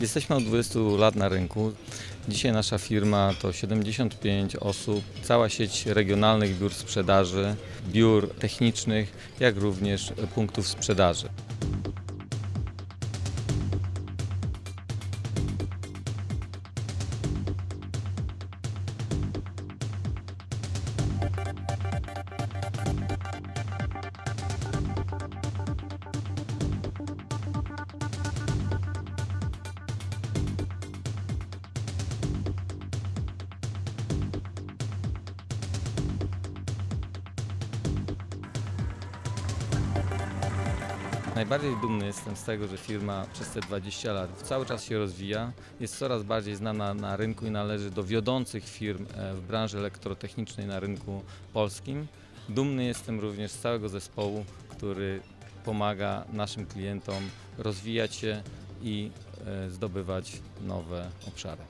Jesteśmy od 20 lat na rynku. Dzisiaj nasza firma to 75 osób, cała sieć regionalnych biur sprzedaży, biur technicznych, jak również punktów sprzedaży. Najbardziej dumny jestem z tego, że firma przez te 20 lat cały czas się rozwija, jest coraz bardziej znana na rynku i należy do wiodących firm e, w branży elektrotechnicznej na rynku polskim. Dumny jestem również z całego zespołu, który pomaga naszym klientom rozwijać się i e, zdobywać nowe obszary.